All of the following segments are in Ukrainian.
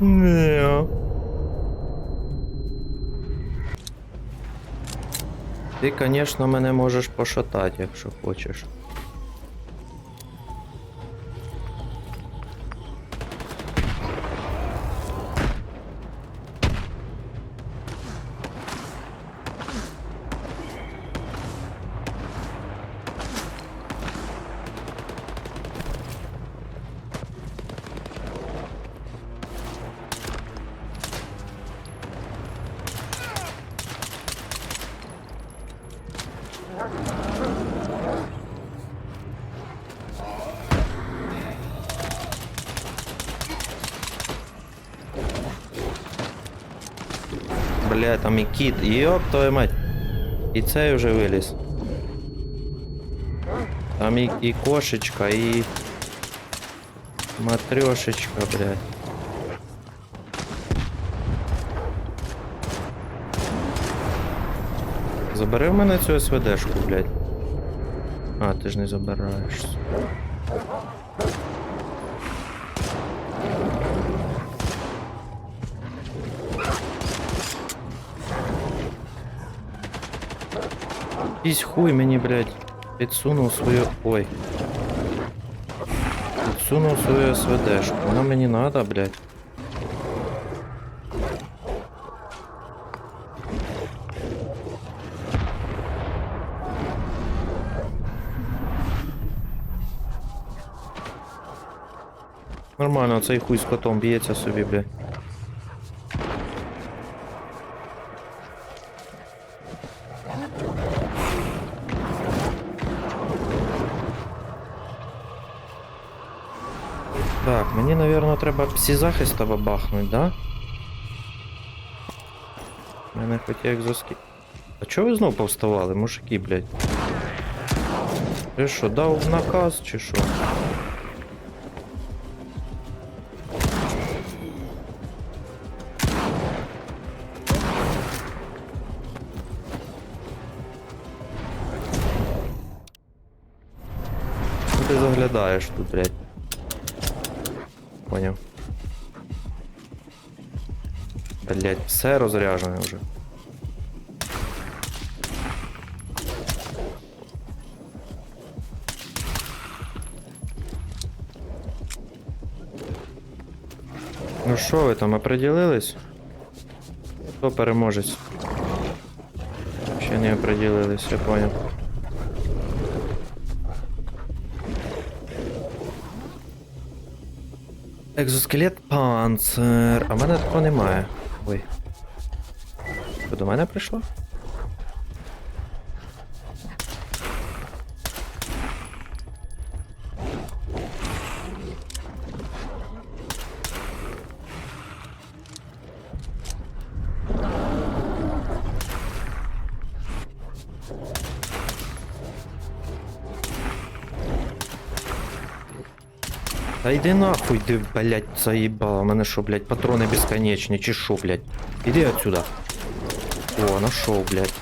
Не. Ти, звісно, мене можеш пошатати, якщо хочеш. Бля, там і кіт, йоп твою мать. І цей вже виліз. Там і, і кошечка, і... Матрешечка, блядь. Забери в мене цю СВДшку, блядь. А, ти ж не забираєш. Якийсь хуй мені, блядь, підсунув свою. Ой. Підсунув свою СВДшку. Вона мені надо, блядь. Нормально, цей хуй з котом б'ється собі, блядь. Так, мені, напевно, треба псі-захиста бабахнуть, да? У мене хоч як заски... А чого ви знов повставали, мужики, блядь? Ти що, дав наказ чи що? Що ти заглядаєш тут, блядь? Поняв. Блять, все розряжене вже. Ну що ви там определились? Хто переможець? Ще не определились, я понял. Екзоскелет панцир. А в мене такого немає. Ой. До мене прийшло? Та йди нахуй, ти, блядь, заїбала. У мене що, блядь, патрони безконечні, чи що, блядь? Іди отсюда. О, нашов, блядь.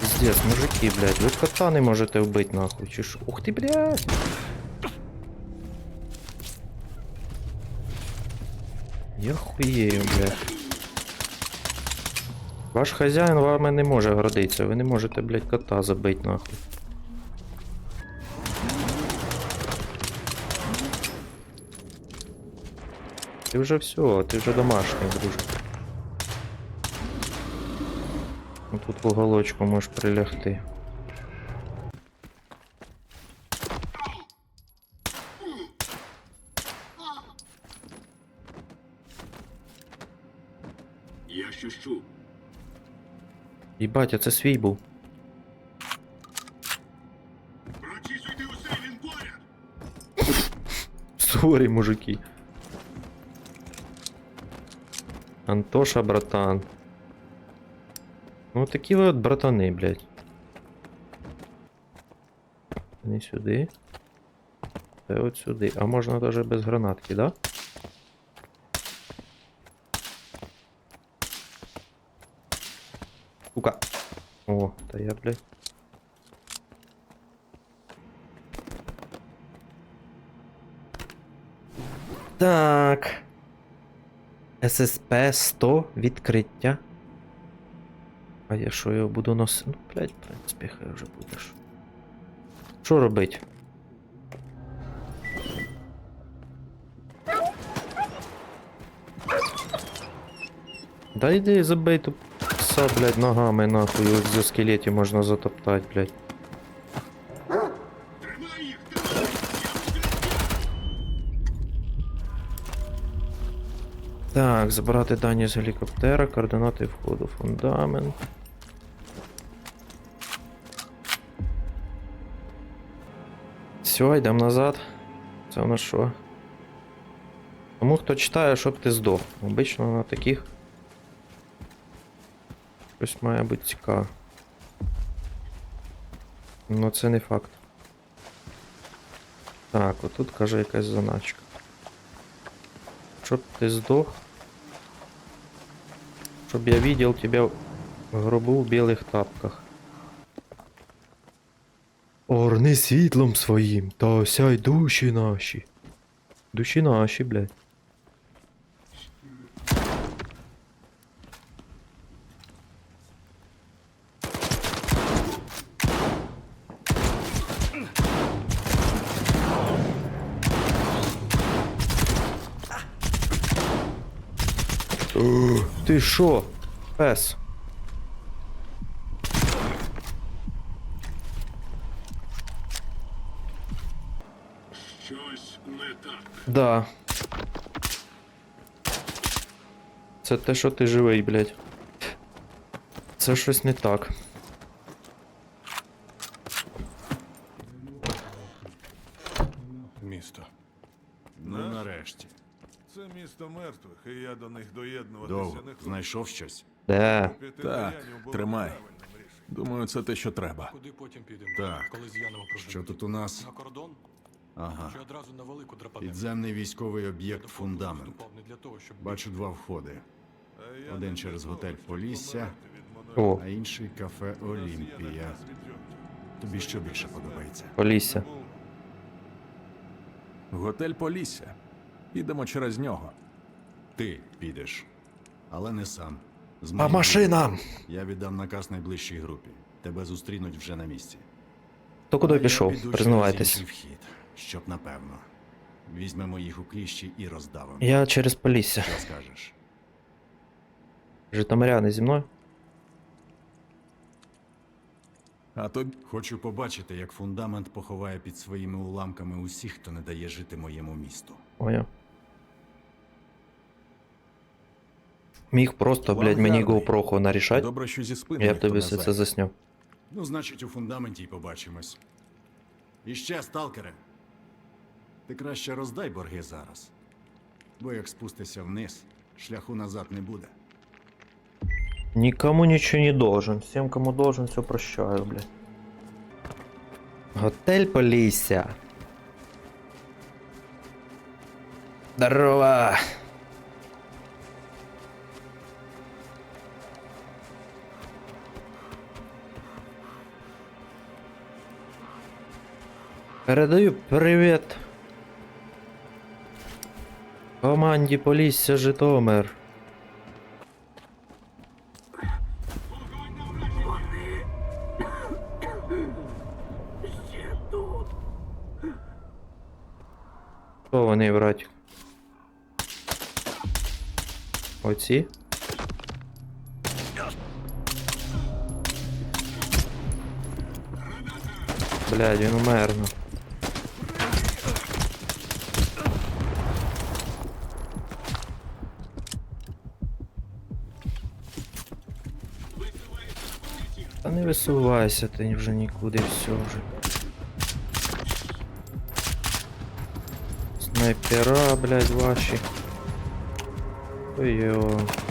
Пиздец, мужики, блядь, ви кота можете вбити нахуй, чи що? Ух ти, блядь. Я хуєю, блядь. Ваш хазяїн вами не може гордитися, ви не можете, блядь, кота забити нахуй. Ти вже все, ти вже домашній, друже. Ну, Тут в уголочку можеш прилягти. Я чув. Їбать, а це свій був. Прочісуйте усе, він поряд! Сорі, мужики. Антоша, братан. Ну такі ви от братани, блядь. Не сюди. Це от сюди. А можна навіть без гранатки, да? Сука. О, та я, блядь. Так. ССП 100 відкриття. А я що його буду носити? Ну, блядь, в принципі, хай вже будеш. Що робить? Да йди забей ту пса, блядь, ногами нахуй, в екзоскелеті можна затоптати, блядь. Так, забрати дані з гелікоптера, координати входу, фундамент. Все, йдемо назад. Це у що? Тому хто читає, щоб ти здох. Обично на таких. Щось має бути цікаве. Ну це не факт. Так, отут каже якась заначка. Чтоб ты сдох. Чтоб я видел тебя в гробу в белых тапках. Орни світлом своїм, та осяй душі наші. Душі наші, блядь. О, Ти що? Пес. Щось не так. Да. Це те, що ти живий, блядь. Це щось не так. Місто. Ну, нарешті. Це місто мертвих, і я до них доєднуватися Довго. не хочу. Знайшов щось. Піти Так, тримай. Думаю, це те, що треба. Куди потім підемо? Так. Коли з Янова проживемо? Що тут у нас? На кордон? Ага. Чи одразу на велику драпанемо? Підземний військовий об'єкт фундамент. не для того, щоб Бачу два входи, А я Один не через готель щоб Полісся. від. О, а інший кафе Олімпія. наказ Тобі що більше подобається? Полісся. Готель Полісся. Підемо через нього. Ти підеш. Але не сам. З А моїм машина! людом. Я віддам наказ найближчій групі. Тебе зустрінуть вже на місці. Хто куди пішов? через Признавайтесь. інший вхід, щоб напевно. Візьмемо їх у кліщі і роздавимо. Я через Полісся. Що скажеш? Житомиряни зі мною? А то хочу побачити, як фундамент поховає під своїми уламками усіх, хто не дає жити моєму місту. Понял. Міг просто, План блядь, мені гарний. GoPro нарішать. Добре, що зі спини. Я б ніхто тобі не все це зайде. засняв. Ну, значить, у фундаменті й побачимось. І ще, сталкере. Ти краще роздай борги зараз. Бо як спустися вниз, шляху назад не буде. Никому ничего не должен. Всем, кому должен, все прощаю, блядь. Готель Полісся. Здорово. Передаю привіт. Команді Полісся Житомир. Вони, братик? Оці? Блядь, він умер. ну. Та не висувайся ти вже нікуди, все вже. Снайпера, блядь, ваші. Ой-ой.